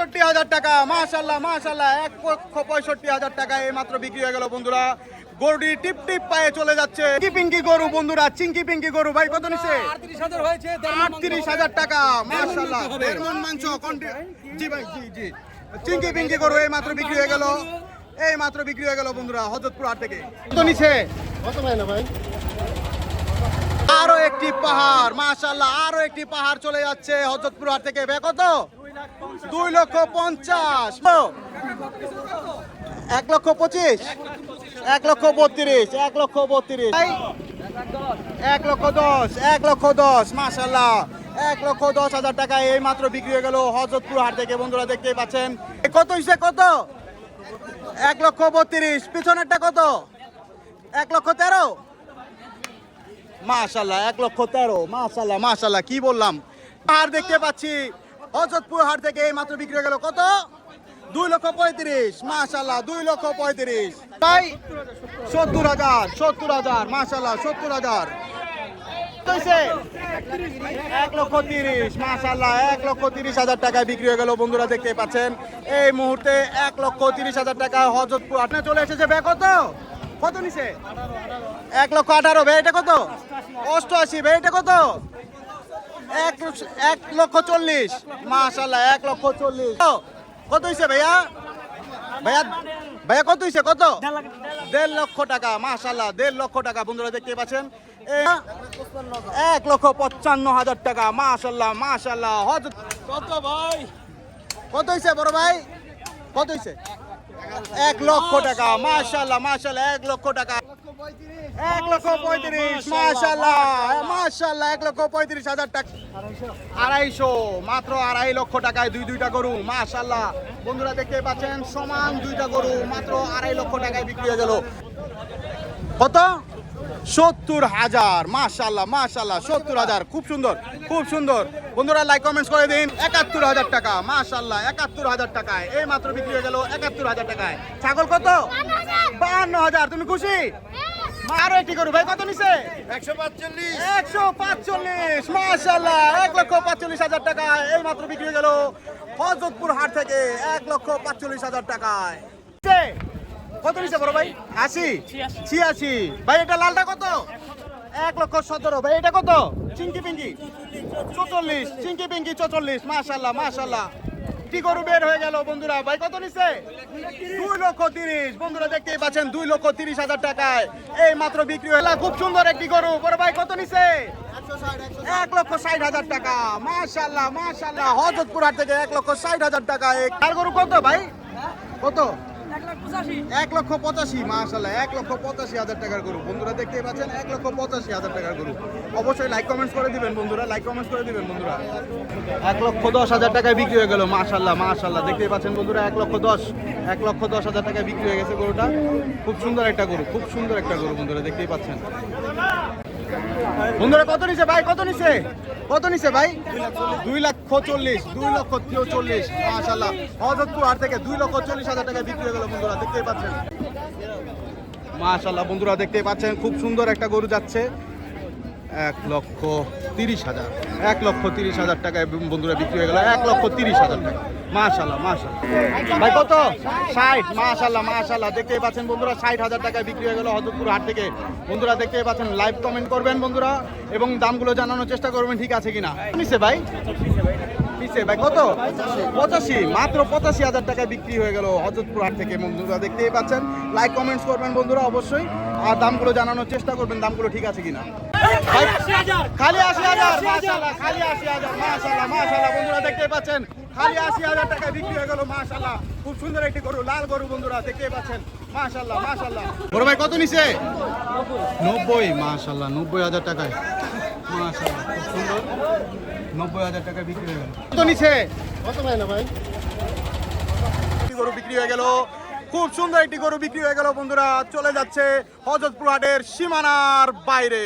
পঁয়ষট্টি হাজার টাকা। মাশাল্লাহ মাশাল্লাহ এক লক্ষ পঁয়ষট্টি হাজার টাকা এই মাত্র বিক্রি হয়ে গেল বন্ধুরা। গরুটি টিপ টিপ পায়ে চলে যাচ্ছে। পিঙ্কি গরু বন্ধুরা চিঙ্কি পিঙ্কি গরু। ভাই কত নিছে? আটত্রিশ হাজার হয়েছে আটত্রিশ হাজার টাকা। মাশাল্লাহ মাংস জি ভাই জি জি। চিঙ্কি পিঙ্কি গরু এই মাত্র বিক্রি হয়ে গেল। এই মাত্র বিক্রি হয়ে গেল বন্ধুরা হজরতপুর হাট থেকে। কত নিছে? কত ভাই না ভাই? আরও একটি পাহাড় মাশাল্লাহ আরও একটি পাহাড় চলে যাচ্ছে হজরতপুর হাট থেকে। বে কত? দুই লক্ষ পঞ্চাশ। এক লক্ষ পঁচিশ, এক লক্ষ বত্রিশ, এক লক্ষ বত্রিশ। এক লক্ষ দশ, এক লক্ষ দশ মাশাল্লাহ এক লক্ষ দশ হাজার টাকা এই মাত্র বিক্রি হয়ে গেল হজরতপুর হাট থেকে। বন্ধুরা, দেখতেই পাচ্ছেন। কত হিসেবে কত? এক লক্ষ বত্রিশ। পিছনেরটা কত? এক লক্ষ তেরো? মাশাল্লাহ এক লক্ষ তেরো। মাশাল্লাহ মাশাল্লাহ কি বললাম? আর দেখতে পাচ্ছি হজরতপুর হাট থেকে এই মাত্র বিক্রি গেল কত? দুই লক্ষ পঁয়ত্রিশ। মাশাল্লাহ দুই লক্ষ পঁয়ত্রিশ। তাই সত্তর হাজার সত্তর হাজার মাশাল্লাহ সত্তর হাজার? এক লক্ষ তিরিশ। এক লক্ষ তিরিশ হাজার টাকায় বিক্রি হয়ে গেল। বন্ধুরা পাচ্ছেন, এই মুহূর্তে এক লক্ষ তিরিশ হাজার টাকা চলে এসেছে কত? কত এক লক্ষ কত? অষ্টআশি। বে এটা কত? এক লক্ষ- এক লক্ষ চল্লিশ। মাশাল্লাহ এক লক্ষ চল্লিশ। কত হয়েছে ভাইয়া? ভাইয়া ভাইয়া কত হয়েছে কত? দেড় লক্ষ টাকা মাশাল্লাহ দেড় লক্ষ টাকা। বন্ধুরা দেখতে পাচ্ছেন? এক লক্ষ পঞ্চান্ন হাজার টাকা মাশাল্লাহ মাশাল্লাহ হজ কত ভাই? কত হয়েছে বড় ভাই? কত হয়েছে এক লক্ষ টাকা মাশাল্লাহ মাশাল্লাহ এক লক্ষ টাকা। এক লক্ষ পঁয়ত্রিশ মাশাল্লাহ মাশাল্লাহ এক লক্ষ পঁয়ত্রিশ হাজার টাকা। আড়াইশো মাত্র আড়াই লক্ষ টাকায় দুই দুইটা গরু মাশাল্লাহ বন্ধুরা দেখতে পাচ্ছেন সমান দুইটা গরু মাত্র আড়াই লক্ষ টাকায় বিক্রি হয়ে গেল। কত? সত্তর হাজার মাশাল্লাহ মাশাল্লাহ সত্তর হাজার খুব সুন্দর খুব সুন্দর। বন্ধুরা লাইক কমেন্টস করে দিন একাত্তর হাজার টাকা মাশাল্লাহ একাত্তর হাজার টাকায়। এই মাত্র বিক্রি হয়ে গেল একাত্তর হাজার টাকায়। ছাগল কত? বাহান্ন হাজার তুমি খুশি? আরও একটি করু ভাই কত নিছে? একশো পাঁচচল্লিশ একশো পাঁচচল্লিশ মাশাল্লাহ এক লক্ষ পাঁচচল্লিশ হাজার টাকায় এই মাত্র বিক্রি হয়ে গেল হজরতপুর হাট থেকে এক লক্ষ পাঁচচল্লিশ হাজার টাকায়? কত নিছে বড় ভাই? আশি? ছিয়াশি। ভাই এটা লালটা কত? এক লক্ষ সতেরো। ভাই এটা কত? চিঙ্কি পিঙ্কি চৌচল্লিশ চিঙ্কি পিঙ্কি চৌচল্লিশ মাশাল্লাহ মাশাল্লাহ কি গরু বের হয়ে গেল বন্ধুরা? ভাই, কত নিছে দুই লক্ষ তিরিশ। বন্ধুরা, দেখতেই পাচ্ছেন, দুই লক্ষ তিরিশ হাজার টাকায় এই মাত্র বিক্রি হলো খুব সুন্দর একটি গরু। বড় ভাই, কত নিছে এক লক্ষ ষাট হাজার টাকা। মাশাল্লাহ মাশাল্লাহ হজরতপুর হাট থেকে এক লক্ষ ষাট হাজার টাকা। আর গরু কত ভাই? কত? এক লক্ষ পঁচাশি মাশাল্লাহ এক লক্ষ পঁচাশি হাজার টাকার গরু। বন্ধুরা, দেখতেই পাচ্ছেন, এক লক্ষ পঁচাশি হাজার টাকার গরু। অবশ্যই লাইক কমেন্টস করে দিবেন, বন্ধুরা লাইক কমেন্টস করে দিবেন, বন্ধুরা। এক লক্ষ দশ হাজার টাকায় বিক্রি হয়ে গেল মাশাল্লাহ মাশাল্লাহ দেখতেই পাচ্ছেন, বন্ধুরা, এক লক্ষ দশ, এক লক্ষ দশ হাজার টাকায় বিক্রি হয়ে গেছে গরুটা। খুব সুন্দর একটা গরু, খুব সুন্দর একটা গরু, বন্ধুরা, দেখতেই পাচ্ছেন। বন্ধুরা, কত নিছে ভাই? কত নিছে? কত নিছে ভাই? দুই লক্ষ চল্লিশ, দুই লক্ষ চল্লিশ মাশাল্লাহ হজরতপুর হাট থেকে দুই লক্ষ চল্লিশ হাজার টাকা বিক্রি হয়ে গেল বন্ধুরা দেখতেই পাচ্ছেন। মাশাল্লাহ বন্ধুরা দেখতেই পাচ্ছেন খুব সুন্দর একটা গরু যাচ্ছে। এক লক্ষ তিরিশ হাজার। এক লক্ষ তিরিশ হাজার টাকায় বন্ধুরা বিক্রি হয়ে গেল। এক লক্ষ তিরিশ হাজার টাকা। মাশাল্লাহ মাশাল্লাহ ভাই, কত? ষাট মাশাল্লাহ মাশাল্লাহ দেখতেই পাচ্ছেন বন্ধুরা, ষাট হাজার টাকায় বিক্রি হয়ে গেল হজরতপুর হাট থেকে। বন্ধুরা, দেখতেই পাচ্ছেন লাইভ কমেন্ট করবেন বন্ধুরা এবং দামগুলো জানানোর চেষ্টা করবেন ঠিক আছে কিনা। নিছে ভাই। নিছে ভাই, কত? পঁচাশি, মাত্র পঁচাশি হাজার টাকায় বিক্রি হয়ে গেল হজরতপুর হাট থেকে। বন্ধুরা, দেখতেই পাচ্ছেন। লাইক কমেন্টস করবেন বন্ধুরা, অবশ্যই। আর দামগুলো জানানোর চেষ্টা করবেন দামগুলো ঠিক আছে কিনা। খালি আশি হাজার মাশাল্লাহ খালি আশি হাজার মাশাল্লাহ মাশাল্লাহ বন্ধুরা দেখতেই পাচ্ছেন খালি আশি হাজার টাকায় বিক্রি হয়ে গেল মাশাল্লাহ খুব সুন্দর একটি গরু লাল গরু বন্ধুরা দেখতেই পাচ্ছেন মাশাল্লাহ মাশাল্লাহ বড় ভাই কত নিছে? নব্বই মাশাল্লাহ নব্বই হাজার টাকায়। মাশাল্লাহ খুব সুন্দর। নব্বই হাজার টাকায় বিক্রি হয়ে গেল। কত নিছে? কত ভাই না ভাই? গরু বিক্রি হয়ে গেল খুব সুন্দর একটি গরু বিক্রি হয়ে গেল বন্ধুরা। চলে যাচ্ছে হজরতপুর হাটের সীমানার বাইরে।